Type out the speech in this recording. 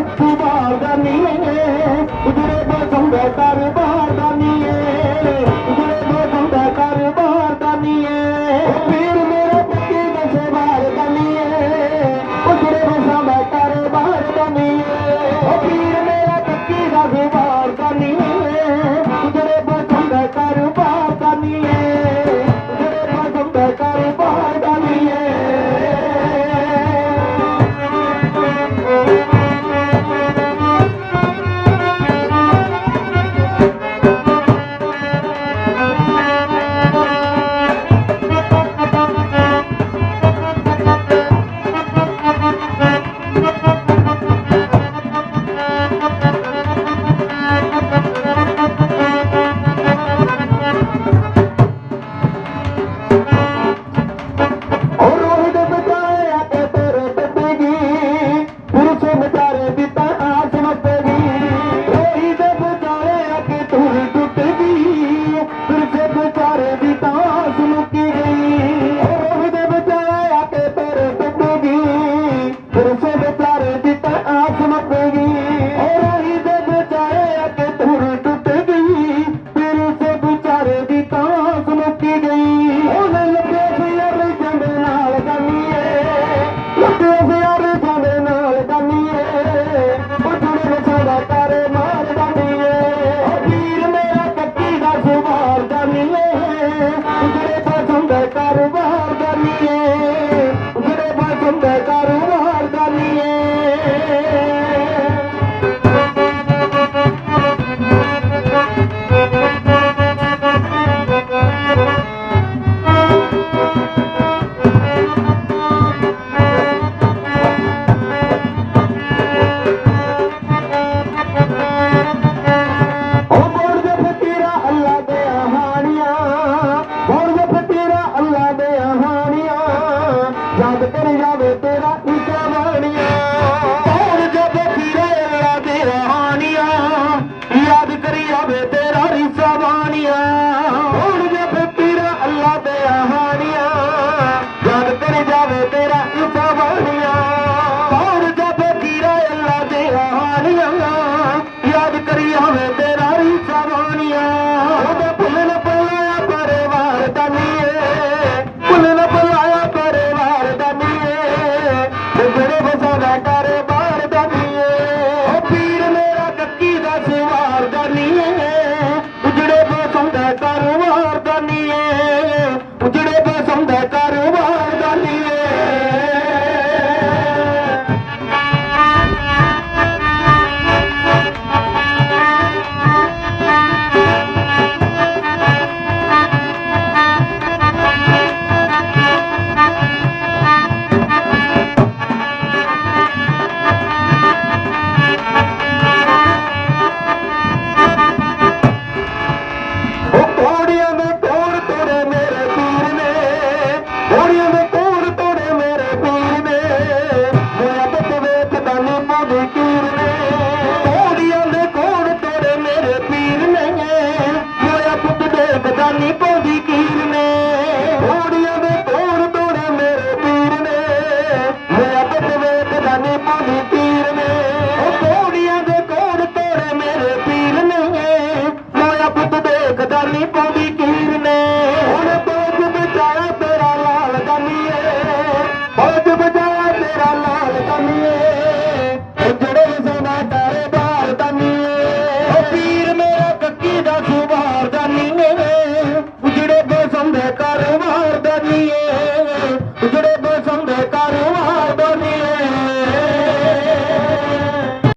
ఉప్పు బాగా నీరు 在高。ਨਹੀਂ ਪਾਉਂਦੀ ਕੀਰ ਨੇ। ਹੁਣ ਬੋਝ ਬਚਾਇਆ ਤੇਰਾ ਲਾਲ ਗੰਨੀਏ ਬੋਝ ਬਚਾਇਆ ਤੇਰਾ ਲਾਲ ਗੰਨੀਏ ਉਹ ਜਿਹੜੇ ਜ਼ਨਾ ਤਾਰੇ ਬਾਲ ਗੰਨੀਏ ਉਹ ਪੀਰ ਮੇਰਾ ਕੱਕੀ ਦਾ ਸੁਭਾਰ ਗੰਨੀਏ ਉਜੜੇ ਬੇਸੰਦੇ ਕਰ ਮਾਰ ਗੰਨੀਏ